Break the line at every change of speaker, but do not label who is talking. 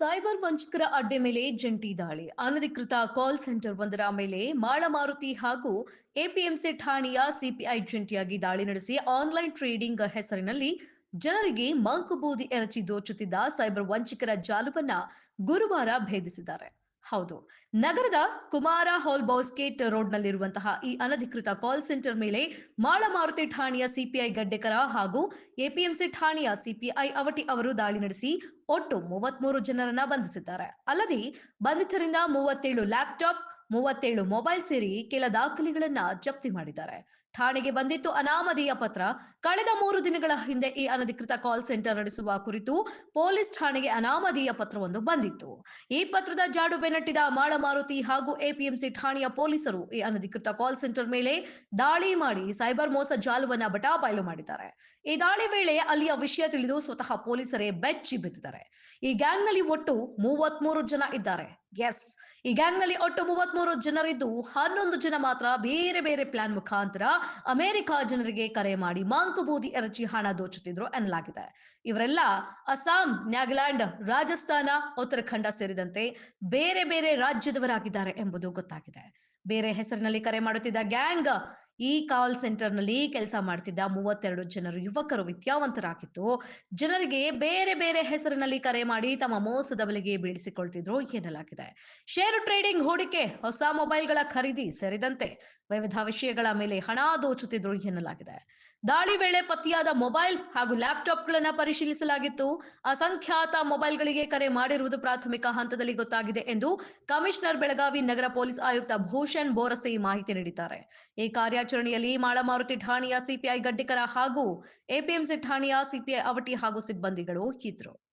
Cyber ವಂಚಕರ ಅಡ್ಡೆ ಮೇಲೆ ಜಂಟಿ ದಾಳಿ. ಅನಧಿಕೃತ ಕಾಲ್ ಸೆಂಟರ್ ಒಂದರ ಮೇಲೆ ಮಾಳಮಾರುತಿ ಹಾಗೂ ಎಪಿಎಂಸಿ ಠಾಣೆಯ ಸಿಪಿಐ ಜಂಟಿಯಾಗಿ ದಾಳಿ ನಡೆಸಿ ಆನ್ಲೈನ್ ಟ್ರೇಡಿಂಗ್ ಹೆಸರಿನಲ್ಲಿ ಜನರಿಗೆ ಮಂಕುಬೂದಿ ಎರಚಿ ದೋಚುತ್ತಿದ್ದ ಸೈಬರ್ ವಂಚಕರ ಜಾಲವನ್ನ ಗುರುವಾರ ಭೇದಿಸಿದ್ದಾರೆ. ಹೌದು. ನಗರದ ಕುಮಾರ ಹಾಲ್ ಬೌಸ್ಕೇಟ್ ರೋಡ್ನಲ್ಲಿರುವಂತಹ ಈ ಅನಧಿಕೃತ ಕಾಲ್ ಸೆಂಟರ್ ಮೇಲೆ ಮಾಳಮಾರುತಿ ಠಾಣೆಯ ಸಿಪಿಐ ಗಡ್ಡೆಕರ ಹಾಗೂ ಎಪಿಎಂಸಿ ಠಾಣೆಯ ಸಿಪಿಐ ಅವಟಿ ಅವರು ದಾಳಿ ನಡೆಸಿ ಒಟ್ಟು ಮೂವತ್ಮೂರು ಜನರನ್ನ ಬಂಧಿಸಿದ್ದಾರೆ. ಅಲ್ಲದೆ ಬಂಧಿತರಿಂದ ಮೂವತ್ತೇಳು ಲ್ಯಾಪ್ಟಾಪ್, ಮೂವತ್ತೇಳು ಮೊಬೈಲ್ ಸೇರಿ ಕೆಲ ದಾಖಲೆಗಳನ್ನ ಜಪ್ತಿ ಮಾಡಿದ್ದಾರೆ. ಠಾಣೆಗೆ ಬಂದಿತ್ತು. ಅನಾಮಧೇಯ ಪತ್ರ. ಕಳೆದ ಮೂರು ದಿನಗಳ ಹಿಂದೆ ಈ ಅನಧಿಕೃತ ಕಾಲ್ ಸೆಂಟರ್ ನಡೆಸುವ ಕುರಿತು ಪೊಲೀಸ್ ಠಾಣೆಗೆ ಅನಾಮಧೇಯ ಪತ್ರವೊಂದು ಬಂದಿತ್ತು. ಈ ಪತ್ರದ ಜಾಡು ಬೆನ್ನಟ್ಟಿದ ಮಾಳಮಾರುತಿ ಹಾಗೂ ಎಪಿಎಂಸಿ ಠಾಣೆಯ ಪೊಲೀಸರು ಈ ಅನಧಿಕೃತ ಕಾಲ್ ಸೆಂಟರ್ ಮೇಲೆ ದಾಳಿ ಮಾಡಿ ಸೈಬರ್ ಮೋಸ ಜಾಲವನ್ನ ಬಟಾಬಾಯಲು ಮಾಡಿದ್ದಾರೆ. ಈ ದಾಳಿ ವೇಳೆ ಅಲ್ಲಿಯ ವಿಷಯ ತಿಳಿದು ಸ್ವತಃ ಪೊಲೀಸರೇ ಬೆಚ್ಚಿ ಬಿದ್ದಿದ್ದಾರೆ. ಈ ಗ್ಯಾಂಗ್ನಲ್ಲಿ ಒಟ್ಟು ಮೂವತ್ಮೂರು ಜನ ಇದ್ದಾರೆ. ಎಸ್, ಈ ಗ್ಯಾಂಗ್ನಲ್ಲಿ ಒಟ್ಟು ಮೂವತ್ಮೂರು ಜನರಿದ್ದು ಹನ್ನೊಂದು ಜನ ಮಾತ್ರ ಬೇರೆ ಬೇರೆ ಪ್ಲಾನ್ ಮುಖಾಂತರ ಅಮೆರಿಕ ಜನರಿಗೆ ಕರೆ ಮಾಡಿ ಮಾಂಕುಬೂದಿ ಎರಚಿ ಹಣ ದೋಚುತ್ತಿದ್ರು ಎನ್ನಲಾಗಿದೆ. ಇವರೆಲ್ಲ ಅಸ್ಸಾಂ ನಾಗಾಲ್ಯಾಂಡ್ ರಾಜಸ್ಥಾನ, ಉತ್ತರಾಖಂಡ ಸೇರಿದಂತೆ ಬೇರೆ ಬೇರೆ ರಾಜ್ಯದವರಾಗಿದ್ದಾರೆ ಎಂಬುದು ಗೊತ್ತಾಗಿದೆ. ಬೇರೆ ಹೆಸರಿನಲ್ಲಿ ಕರೆ ಮಾಡುತ್ತಿದ್ದ ಗ್ಯಾಂಗ್ ಈ ಕಾಲ್ ಸೆಂಟರ್ನಲ್ಲಿ ಕೆಲಸ ಮಾಡ್ತಿದ್ದ ಮೂವತ್ತೆರಡು ಜನರು ಯುವಕರು ವಿದ್ಯಾವಂತರಾಗಿದ್ದು, ಜನರಿಗೆ ಬೇರೆ ಬೇರೆ ಹೆಸರಿನಲ್ಲಿ ಕರೆ ಮಾಡಿ ತಮ್ಮ ಮೋಸದ ಬಲೆಗೆ ಬೀಳಿಸಿಕೊಳ್ತಿದ್ರು ಎನ್ನಲಾಗಿದೆ. ಷೇರು ಟ್ರೇಡಿಂಗ್ ಹೂಡಿಕೆ, ಹೊಸ ಮೊಬೈಲ್ಗಳ ಖರೀದಿ ಸೇರಿದಂತೆ ವಿವಿಧ ವಿಷಯಗಳ ಮೇಲೆ ಹಣ ದೋಚುತ್ತಿದ್ರು ಎನ್ನಲಾಗಿದೆ. ದಾಳಿ ವೇಳೆ ಪತ್ತೆಯಾದ ಮೊಬೈಲ್ ಹಾಗೂ ಲ್ಯಾಪ್ಟಾಪ್ಗಳನ್ನು ಪರಿಶೀಲಿಸಲಾಗಿತ್ತು. ಅಸಂಖ್ಯಾತ ಮೊಬೈಲ್ಗಳಿಗೆ ಕರೆ ಮಾಡಿರುವುದು ಪ್ರಾಥಮಿಕ ಹಂತದಲ್ಲಿ ಗೊತ್ತಾಗಿದೆ ಎಂದು ಕಮಿಷನರ್ ಬೆಳಗಾವಿ ನಗರ ಪೊಲೀಸ್ ಆಯುಕ್ತ ಭೂಷಣ್ ಬೋರಸೆ ಮಾಹಿತಿ ನೀಡಿದ್ದಾರೆ. ಈ ಕಾರ್ಯಾಚರಣೆಯಲ್ಲಿ ಮಾಳಮಾರುತಿ ಠಾಣೆಯ ಸಿಪಿಐ ಗಡ್ಡಿಕರ ಹಾಗೂ ಎಪಿಎಂಸಿ ಠಾಣೆಯ ಸಿಪಿಐ ಅವಟಿ ಹಾಗೂ ಸಿಬ್ಬಂದಿಗಳು ಇದ್ರು